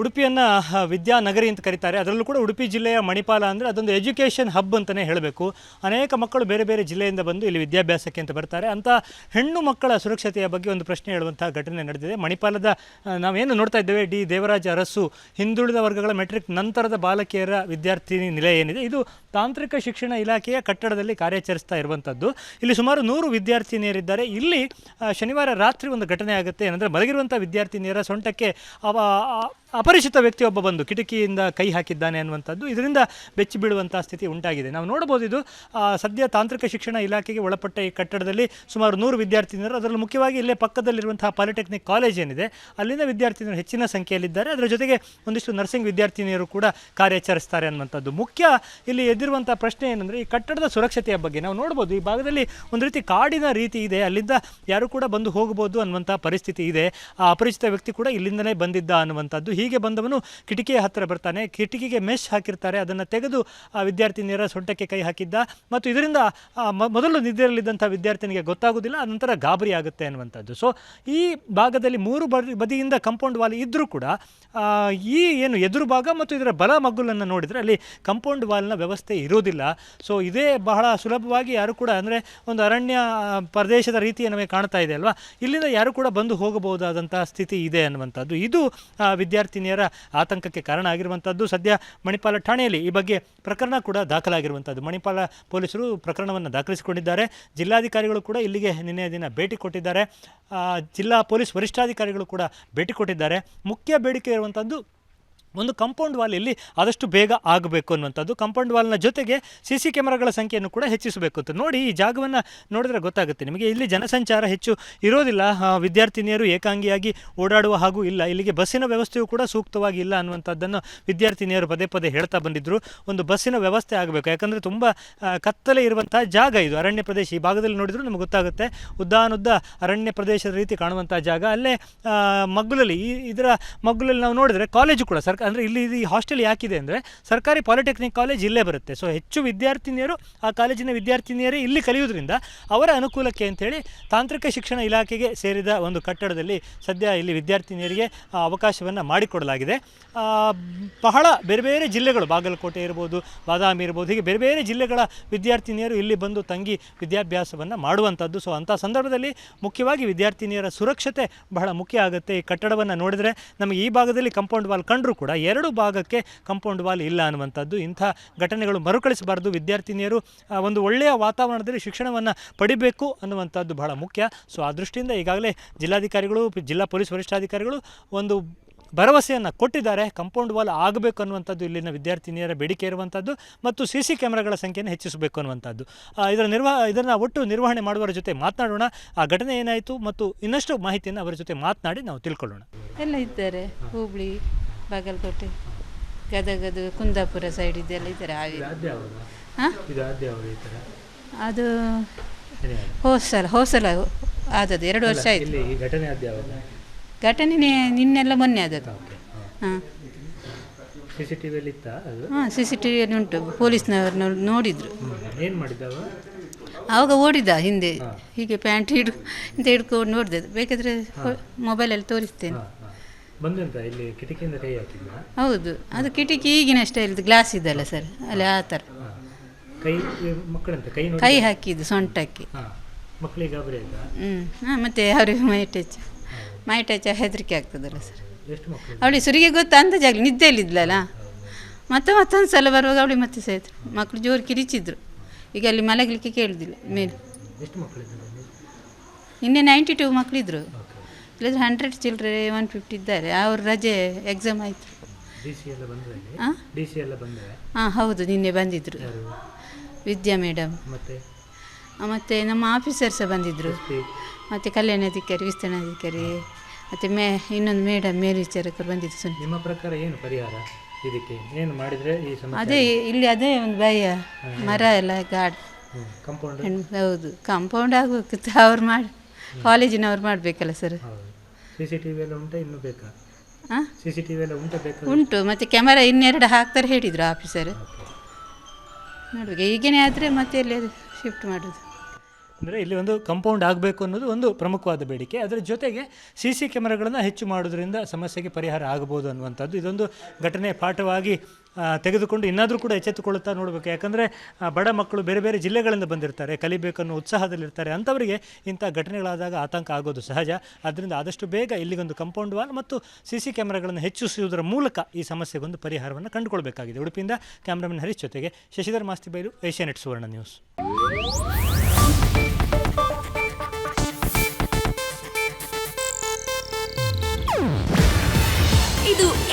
ಉಡುಪಿಯನ್ನು ವಿದ್ಯಾನಗರಿ ಅಂತ ಕರೀತಾರೆ. ಅದರಲ್ಲೂ ಕೂಡ ಉಡುಪಿ ಜಿಲ್ಲೆಯ ಮಣಿಪಾಲ ಅಂದರೆ ಅದೊಂದು ಎಜುಕೇಷನ್ ಹಬ್ ಅಂತಲೇ ಹೇಳಬೇಕು. ಅನೇಕ ಮಕ್ಕಳು ಬೇರೆ ಬೇರೆ ಜಿಲ್ಲೆಯಿಂದ ಬಂದು ಇಲ್ಲಿ ವಿದ್ಯಾಭ್ಯಾಸಕ್ಕೆ ಅಂತ ಬರ್ತಾರೆ. ಅಂತ ಹೆಣ್ಣು ಮಕ್ಕಳ ಸುರಕ್ಷತೆಯ ಬಗ್ಗೆ ಒಂದು ಪ್ರಶ್ನೆ ಹೇಳುವಂಥ ಘಟನೆ ನಡೆದಿದೆ. ಮಣಿಪಾಲದ ನಾವೇನು ನೋಡ್ತಾ ಇದ್ದೇವೆ, ಡಿ. ದೇವರಾಜ ಅರಸು ಹಿಂದುಳಿದ ವರ್ಗಗಳ ಮೆಟ್ರಿಕ್ ನಂತರದ ಬಾಲಕಿಯರ ವಿದ್ಯಾರ್ಥಿನಿ ನಿಲಯ ಏನಿದೆ. ಇದು ತಾಂತ್ರಿಕ ಶಿಕ್ಷಣ ಇಲಾಖೆಯ ಕಟ್ಟಡದಲ್ಲಿ ಕಾರ್ಯಾಚರಿಸ್ತಾ ಇರುವಂಥದ್ದು. ಇಲ್ಲಿ ಸುಮಾರು ನೂರು ವಿದ್ಯಾರ್ಥಿನಿಯರಿದ್ದಾರೆ. ಇಲ್ಲಿ ಶನಿವಾರ ರಾತ್ರಿ ಒಂದು ಘಟನೆ ಆಗುತ್ತೆ. ಏನಂದರೆ ಮಲಗಿರುವಂಥ ವಿದ್ಯಾರ್ಥಿನಿಯರ ಸೊಂಟಕ್ಕೆ ಅವ ಅಪರಿಚಿತ ವ್ಯಕ್ತಿಯೊಬ್ಬ ಬಂದು ಕಿಟಕಿಯಿಂದ ಕೈ ಹಾಕಿದ್ದಾನೆ ಅನ್ನುವಂಥದ್ದು ಇದರಿಂದ ಬೆಚ್ಚಿ ಬೀಳುವಂಥ ಸ್ಥಿತಿ ಉಂಟಾಗಿದೆ. ನಾವು ನೋಡ್ಬೋದು ಇದು ಸದ್ಯ ತಾಂತ್ರಿಕ ಶಿಕ್ಷಣ ಇಲಾಖೆಗೆ ಒಳಪಟ್ಟ ಈ ಕಟ್ಟಡದಲ್ಲಿ ಸುಮಾರು ನೂರು ವಿದ್ಯಾರ್ಥಿನಿಯರು, ಅದರಲ್ಲಿ ಮುಖ್ಯವಾಗಿ ಇಲ್ಲೇ ಪಕ್ಕದಲ್ಲಿರುವಂತಹ ಪಾಲಿಟೆಕ್ನಿಕ್ ಕಾಲೇಜ್ ಏನಿದೆ, ಅಲ್ಲಿಂದ ವಿದ್ಯಾರ್ಥಿನಿಯರು ಹೆಚ್ಚಿನ ಸಂಖ್ಯೆಯಲ್ಲಿದ್ದಾರೆ. ಅದರ ಜೊತೆಗೆ ಒಂದಿಷ್ಟು ನರ್ಸಿಂಗ್ ವಿದ್ಯಾರ್ಥಿನಿಯರು ಕೂಡ ಕಾರ್ಯಾಚರಿಸ್ತಾರೆ ಅನ್ನುವಂಥದ್ದು. ಮುಖ್ಯ ಇಲ್ಲಿ ಎದ್ದಿರುವಂಥ ಪ್ರಶ್ನೆ ಏನಂದರೆ, ಈ ಕಟ್ಟಡದ ಸುರಕ್ಷತೆಯ ಬಗ್ಗೆ ನಾವು ನೋಡ್ಬೋದು ಈ ಭಾಗದಲ್ಲಿ ಒಂದು ರೀತಿ ಕಾಡಿನ ರೀತಿ ಇದೆ, ಅಲ್ಲಿಂದ ಯಾರು ಕೂಡ ಬಂದು ಹೋಗಬಹುದು ಅನ್ನುವಂಥ ಪರಿಸ್ಥಿತಿ ಇದೆ. ಆ ಅಪರಿಚಿತ ವ್ಯಕ್ತಿ ಕೂಡ ಇಲ್ಲಿಂದಲೇ ಬಂದಿದ್ದ ಅನ್ನುವಂಥದ್ದು. ಬಂದವನು ಕಿಟಕಿಯ ಹತ್ತಿರ ಬರ್ತಾನೆ. ಕಿಟಕಿಗೆ ಮೆಶ್ ಹಾಕಿರ್ತಾರೆ. ಅದನ್ನು ತೆಗೆದು ಆ ವಿದ್ಯಾರ್ಥಿನಿಯರ ಸೊಂಟಕ್ಕೆ ಕೈ ಹಾಕಿದ್ದ. ಮತ್ತು ಇದರಿಂದ ಮೊದಲು ನಿದ್ದೆಯಲ್ಲಿದ್ದಂಥ ವಿದ್ಯಾರ್ಥಿನಿಗೆ ಗೊತ್ತಾಗೋದಿಲ್ಲ. ನಂತರ ಗಾಬರಿ ಆಗುತ್ತೆ ಅನ್ನುವಂಥದ್ದು. ಸೊ ಈ ಭಾಗದಲ್ಲಿ ಮೂರು ಬದಿ ಬದಿಯಿಂದ ಕಂಪೌಂಡ್ ವಾಲ್ ಇದ್ದರೂ ಕೂಡ ಈ ಏನು ಎದುರು ಭಾಗ ಮತ್ತು ಇದರ ಬಲ ಮಗ್ಗುಲನ್ನು ನೋಡಿದರೆ ಅಲ್ಲಿ ಕಂಪೌಂಡ್ ವಾಲ್ನ ವ್ಯವಸ್ಥೆ ಇರೋದಿಲ್ಲ ಸೊ ಇದೇ ಬಹಳ ಸುಲಭವಾಗಿ ಯಾರು ಕೂಡ ಅಂದರೆ ಒಂದು ಅರಣ್ಯ ಪ್ರದೇಶದ ರೀತಿ ನಮಗೆ ಕಾಣ್ತಾ ಇದೆ ಅಲ್ವಾ? ಇಲ್ಲಿಂದ ಯಾರು ಕೂಡ ಬಂದು ಹೋಗಬಹುದಾದಂಥ ಸ್ಥಿತಿ ಇದೆ ಅನ್ನುವಂಥದ್ದು. ಇದು ಆ, ವಿದ್ಯಾರ್ಥಿನಿಯರ ಆತಂಕಕ್ಕೆ ಕಾರಣ ಆಗಿರುವಂಥದ್ದು ಸದ್ಯ ಮಣಿಪಾಲ ಠಾಣೆಯಲ್ಲಿ ಈ ಬಗ್ಗೆ ಪ್ರಕರಣ ಕೂಡ ದಾಖಲಾಗಿರುವಂಥದ್ದು ಮಣಿಪಾಲ ಪೊಲೀಸರು ಪ್ರಕರಣವನ್ನು ದಾಖಲಿಸಿಕೊಂಡಿದ್ದಾರೆ. ಜಿಲ್ಲಾಧಿಕಾರಿಗಳು ಕೂಡ ಇಲ್ಲಿಗೆ ನಿನ್ನೆ ದಿನ ಭೇಟಿ ಕೊಟ್ಟಿದ್ದಾರೆ. ಜಿಲ್ಲಾ ಪೊಲೀಸ್ ವರಿಷ್ಠಾಧಿಕಾರಿಗಳು ಕೂಡ ಭೇಟಿ ಕೊಟ್ಟಿದ್ದಾರೆ. ಮುಖ್ಯ ಬೇಡಿಕೆ ಇರುವಂಥದ್ದು ಒಂದು ಕಂಪೌಂಡ್ ವಾಲ್ ಇಲ್ಲಿ ಆದಷ್ಟು ಬೇಗ ಆಗಬೇಕು ಅನ್ನುವಂಥದ್ದು. ಕಂಪೌಂಡ್ ವಾಲ್ನ ಜೊತೆಗೆ ಸಿ ಸಿ ಕ್ಯಾಮರಾಗಳ ಸಂಖ್ಯೆಯನ್ನು ಕೂಡ ಹೆಚ್ಚಿಸಬೇಕು ಅಂತ. ನೋಡಿ, ಈ ಜಾಗವನ್ನು ನೋಡಿದ್ರೆ ಗೊತ್ತಾಗುತ್ತೆ ನಿಮಗೆ. ಇಲ್ಲಿ ಜನಸಂಚಾರ ಹೆಚ್ಚು ಇರೋದಿಲ್ಲ. ವಿದ್ಯಾರ್ಥಿನಿಯರು ಏಕಾಂಗಿಯಾಗಿ ಓಡಾಡುವ ಹಾಗೂ ಇಲ್ಲ. ಇಲ್ಲಿಗೆ ಬಸ್ಸಿನ ವ್ಯವಸ್ಥೆಯೂ ಕೂಡ ಸೂಕ್ತವಾಗಿ ಇಲ್ಲ ಅನ್ನುವಂಥದ್ದನ್ನು ವಿದ್ಯಾರ್ಥಿನಿಯರು ಪದೇ ಪದೇ ಹೇಳ್ತಾ ಬಂದಿದ್ದರು ಒಂದು ಬಸ್ಸಿನ ವ್ಯವಸ್ಥೆ ಆಗಬೇಕು. ಯಾಕಂದರೆ ತುಂಬ ಕತ್ತಲೆ ಇರುವಂತಹ ಜಾಗ ಇದು. ಅರಣ್ಯ ಪ್ರದೇಶ ಈ ಭಾಗದಲ್ಲಿ ನೋಡಿದರೂ ನಮಗೆ ಗೊತ್ತಾಗುತ್ತೆ. ಉದ್ದಾನುದ್ದ ಅರಣ್ಯ ಪ್ರದೇಶದ ರೀತಿ ಕಾಣುವಂಥ ಜಾಗ. ಅಲ್ಲೇ ಮಗ್ಗುಲಲ್ಲಿ ಇದರ ಮಗ್ಗುಲಲ್ಲಿ ನಾವು ನೋಡಿದರೆ ಕಾಲೇಜು ಕೂಡ ಸರ್ಕಾರ ಅಂದರೆ ಇಲ್ಲಿ ಈ ಹಾಸ್ಟೆಲ್ ಯಾಕಿದೆ ಅಂದರೆ ಸರ್ಕಾರಿ ಪಾಲಿಟೆಕ್ನಿಕ್ ಕಾಲೇಜ್ ಇಲ್ಲೇ ಬರುತ್ತೆ. ಸೊ ಹೆಚ್ಚು ವಿದ್ಯಾರ್ಥಿನಿಯರು ಆ ಕಾಲೇಜಿನ ವಿದ್ಯಾರ್ಥಿನಿಯರೇ ಇಲ್ಲಿ ಕಲಿಯೋದ್ರಿಂದ ಅವರ ಅನುಕೂಲಕ್ಕೆ ಅಂತೇಳಿ ತಾಂತ್ರಿಕ ಶಿಕ್ಷಣ ಇಲಾಖೆಗೆ ಸೇರಿದ ಒಂದು ಕಟ್ಟಡದಲ್ಲಿ ಸದ್ಯ ಇಲ್ಲಿ ವಿದ್ಯಾರ್ಥಿನಿಯರಿಗೆ ಅವಕಾಶವನ್ನು ಮಾಡಿಕೊಡಲಾಗಿದೆ. ಬಹಳ ಬೇರೆ ಬೇರೆ ಜಿಲ್ಲೆಗಳು ಬಾಗಲಕೋಟೆ ಇರ್ಬೋದು, ಬಾದಾಮಿ ಇರ್ಬೋದು, ಹೀಗೆ ಬೇರೆ ಬೇರೆ ಜಿಲ್ಲೆಗಳ ವಿದ್ಯಾರ್ಥಿನಿಯರು ಇಲ್ಲಿ ಬಂದು ತಂಗಿ ವಿದ್ಯಾಭ್ಯಾಸವನ್ನು ಮಾಡುವಂಥದ್ದು. ಸೊ ಅಂಥ ಸಂದರ್ಭದಲ್ಲಿ ಮುಖ್ಯವಾಗಿ ವಿದ್ಯಾರ್ಥಿನಿಯರ ಸುರಕ್ಷತೆ ಬಹಳ ಮುಖ್ಯ ಆಗುತ್ತೆ. ಈ ಕಟ್ಟಡವನ್ನು ನೋಡಿದರೆ ನಮಗೆ ಈ ಭಾಗದಲ್ಲಿ ಕಂಪೌಂಡ್ ವಾಲ್ ಕಂಡರೂ ಕೂಡ ಎರಡು ಭಾಗಕ್ಕೆ ಕಂಪೌಂಡ್ ವಾಲ್ ಇಲ್ಲ ಅನ್ನುವಂಥದ್ದು. ಇಂಥ ಘಟನೆಗಳು ಮರುಕಳಿಸಬಾರ್ದು. ವಿದ್ಯಾರ್ಥಿನಿಯರು ಒಂದು ಒಳ್ಳೆಯ ವಾತಾವರಣದಲ್ಲಿ ಶಿಕ್ಷಣವನ್ನು ಪಡಿಬೇಕು ಅನ್ನುವಂಥದ್ದು ಬಹಳ ಮುಖ್ಯ. ಸೊ ಆ ದೃಷ್ಟಿಯಿಂದ ಈಗಾಗಲೇ ಜಿಲ್ಲಾಧಿಕಾರಿಗಳು, ಜಿಲ್ಲಾ ಪೊಲೀಸ್ ವರಿಷ್ಠಾಧಿಕಾರಿಗಳು ಒಂದು ಭರವಸೆಯನ್ನು ಕೊಟ್ಟಿದ್ದಾರೆ. ಕಂಪೌಂಡ್ ವಾಲ್ ಆಗಬೇಕು ಅನ್ನುವಂಥದ್ದು, ಇಲ್ಲಿನ ವಿದ್ಯಾರ್ಥಿನಿಯರ ಬೇಡಿಕೆ ಇರುವಂಥದ್ದು ಮತ್ತು ಸಿ ಸಿ ಕ್ಯಾಮ್ರಾಗಳ ಸಂಖ್ಯೆಯನ್ನು ಹೆಚ್ಚಿಸಬೇಕು ಅನ್ನುವಂಥದ್ದು. ಇದರ ನಿರ್ವಹ ಇದನ್ನು ಒಟ್ಟು ನಿರ್ವಹಣೆ ಮಾಡುವವರ ಜೊತೆ ಮಾತನಾಡೋಣ. ಆ ಘಟನೆ ಏನಾಯಿತು ಮತ್ತು ಇನ್ನಷ್ಟು ಮಾಹಿತಿಯನ್ನು ಅವರ ಜೊತೆ ಮಾತನಾಡಿ ನಾವು ತಿಳ್ಕೊಳ್ಳೋಣ. ಎಲ್ಲ ಇದ್ದಾರೆ. ಹುಬ್ಳಿ ಬಾಗಲಕೋಟೆ. ಗದಗದು ಕುಂದಾಪುರ ಸೈಡ್ ಇದೆಲ್ಲ ಇದ್ದಾರೆ ಹಾವೇರಿ ಹಾಂ ಅದು ಹೋಸಲ ಹೋಸಲ ಆದದ್ದು ಎರಡು ವರ್ಷ ಆಯಿತು. ಘಟನೆ ನಿನ್ನೆಲ್ಲ ಮೊನ್ನೆ ಆದದ್ದು. ಹಾಂ. ಸಿ ಸಿ ಟಿ ವಿಯಲ್ಲಿ ಅದು? ಹಾಂ ಸಿ ಸಿ ಟಿ ವಿಯಲ್ಲಿ ಉಂಟು. ಪೊಲೀಸ್ನವ್ರನ್ನ ನೋಡಿದರು. ಆವಾಗ ಓಡಿದ ಹಿಂದೆ. ಹೀಗೆ ಪ್ಯಾಂಟ್ ಹಿಡ್ ಅಂತ ಹಿಡ್ಕೊಂಡು ನೋಡಿದೆ ಬೇಕಾದರೆ ಮೊಬೈಲಲ್ಲಿ ತೋರಿಸ್ತೇನೆ. ಬಂದಂತ ಇಲ್ಲಿ ಕಿಟಕಿಯಿಂದ ಕೈ ಹಾಕಿದ್ದ ಹೌದು ಅದು ಕಿಟಕಿ ಈಗಿನ ಸ್ಟೈಲ್ದು ಗ್ಲಾಸ್ ಇದೆಲ್ಲ ಸರ್ ಅಲ್ಲಿ ಆ ಥರ. ಕೈ ಮಕ್ಕಳಂತ ಕೈ ನೋಡಿ ಕೈ ಹಾಕಿದ್ದು ಸೊಂಟಕ್ಕೆ. ಹಾಂ ಮಕ್ಕಳಿಗೆ ಗಾಬರಿ ಆಯ್ತಾ? ಹ್ಞೂ ಹಾಂ ಮತ್ತು ಅವ್ರಿಗೆ ಮೈ ಟಚ್ ಮೈ ಟಚ್ ಹೆದರಿಕೆ ಆಗ್ತದಲ್ಲ ಸರ್ ಎಷ್ಟು ಮಕ್ಕಳು ಅವಳಿಗೆ ಸುರಿಗೆ ಗೊತ್ತಾ ಅಂದಾಜಾಗಲಿ ನಿದ್ದೆಯಲ್ಲಿದ್ಲಲ್ಲ ಮತ್ತೆ ಮತ್ತೊಂದು ಸಲ ಬರುವಾಗ ಅವಳಿಗೆ ಮತ್ತೆ ಸೇತ್ರ ಮಕ್ಕಳು ಜೋರು ಕಿರಿಚಿದ್ರು. ಈಗ ಅಲ್ಲಿ ಮಲಗಲಿಕ್ಕೆ ಕೇಳುದಿಲ್ಲ ಮೇಲೆ. ಎಷ್ಟು ನಿನ್ನೆ ನೈಂಟಿ ಟೂ ಮಕ್ಕಳಿದ್ರು ಇಲ್ಲದ್ರೆ ಹಂಡ್ರೆಡ್ ಚಿಲ್ಡ್ರೆ ಒನ್ ಫಿಫ್ಟಿ ಇದ್ದಾರೆ. ಅವ್ರ ರಜೆ ಎಕ್ಸಾಮ್ ಆಯಿತು. ಹಾಂ ಹೌದು ನಿನ್ನೆ ಬಂದಿದ್ದರು ವಿದ್ಯಾ ಮೇಡಮ್ ಮತ್ತೆ? ನಮ್ಮ ಆಫೀಸರ್ ಸಹ ಬಂದಿದ್ದರು ಕಲ್ಯಾಣ ಮತ್ತು ಕಲ್ಯಾಣಾಧಿಕಾರಿ ವಿಸ್ತರಣಾಧಿಕಾರಿ ಮತ್ತು ಮೇ ಇನ್ನೊಂದು ಮೇಡಮ್ ಮೇಲ್ವಿಚಾರಕರು ಬಂದಿದ್ದು ಸುಮ್ಮನೆ ನಿಮ್ಮ ಪ್ರಕಾರ ಏನು ಪರಿಹಾರ ಇದಕ್ಕೆ? ಏನು ಮಾಡಿದರೆ ಈ ಸಮಸ್ಯೆ ಅದೇ ಇಲ್ಲಿ ಅದೇ ಒಂದು ಭಯ. ಮರ ಎಲ್ಲ ಗಾಡ್. ಕಂಪೌಂಡ್ ಹೌದು. ಕಾಂಪೌಂಡ್ ಆಗಬೇಕು ಅವ್ರು ಮಾಡಿ ಕಾಲೇಜಿನವ್ರು ಮಾಡಬೇಕಲ್ಲ sir C C T V ಎಲ್ಲ ಉಂಟಾ ಇನ್ನೂ ಬೇಕಾ? ಹಾಂ ಸಿ ಸಿ ಟಿ ವಿ ಎಲ್ಲ ಉಂಟಾ ಬೇಕಾ? ಉಂಟು ಮತ್ತೆ ಕ್ಯಾಮರಾ ಇನ್ನೆರಡು ಹಾಕ್ತಾರೆ ಹೇಳಿದರು ಆಫೀಸರ್ ನೋಡುವ ಈಗೇನೆ ಆದರೆ ಮತ್ತೆ ಎಲ್ಲಿ ಶಿಫ್ಟ್ ಮಾಡೋದು. ಅಂದರೆ ಇಲ್ಲಿ ಒಂದು ಕಂಪೌಂಡ್ ಆಗಬೇಕು ಅನ್ನೋದು ಒಂದು ಪ್ರಮುಖವಾದ ಬೇಡಿಕೆ. ಅದರ ಜೊತೆಗೆ ಸಿ ಸಿ ಕ್ಯಾಮೆರಾಗಳನ್ನು ಹೆಚ್ಚು ಮಾಡೋದ್ರಿಂದ ಸಮಸ್ಯೆಗೆ ಪರಿಹಾರ ಆಗ್ಬೋದು ಅನ್ನುವಂಥದ್ದು. ಇದೊಂದು ಘಟನೆ ಪಾಠವಾಗಿ ತೆಗೆದುಕೊಂಡು ಇನ್ನಾದರೂ ಕೂಡ ಎಚ್ಚೆತ್ತುಕೊಳ್ಳುತ್ತಾ ನೋಡಬೇಕು. ಯಾಕಂದರೆ ಬಡ ಮಕ್ಕಳು ಬೇರೆ ಬೇರೆ ಜಿಲ್ಲೆಗಳಿಂದ ಬಂದಿರ್ತಾರೆ. ಕಲಿಬೇಕನ್ನೋ ಉತ್ಸಾಹದಲ್ಲಿರ್ತಾರೆ. ಅಂಥವರಿಗೆ ಇಂಥ ಘಟನೆಗಳಾದಾಗ ಆತಂಕ ಆಗೋದು ಸಹಜ. ಆದ್ದರಿಂದ ಆದಷ್ಟು ಬೇಗ ಇಲ್ಲಿಗೊಂದು ಕಂಪೌಂಡ್ ವಾಲ್ ಮತ್ತು ಸಿ ಸಿ ಕ್ಯಾಮ್ರಾಗಳನ್ನು ಹೆಚ್ಚಿಸುವುದರ ಮೂಲಕ ಈ ಸಮಸ್ಯೆಗೊಂದು ಪರಿಹಾರವನ್ನು ಕಂಡುಕೊಳ್ಬೇಕಾಗಿದೆ. ಉಡುಪಿಯಿಂದ ಕ್ಯಾಮ್ರಾಮನ್ ಹರೀಶ್ ಜೊತೆಗೆ Shashidhar Masti Bailu Asianet Suvarna news.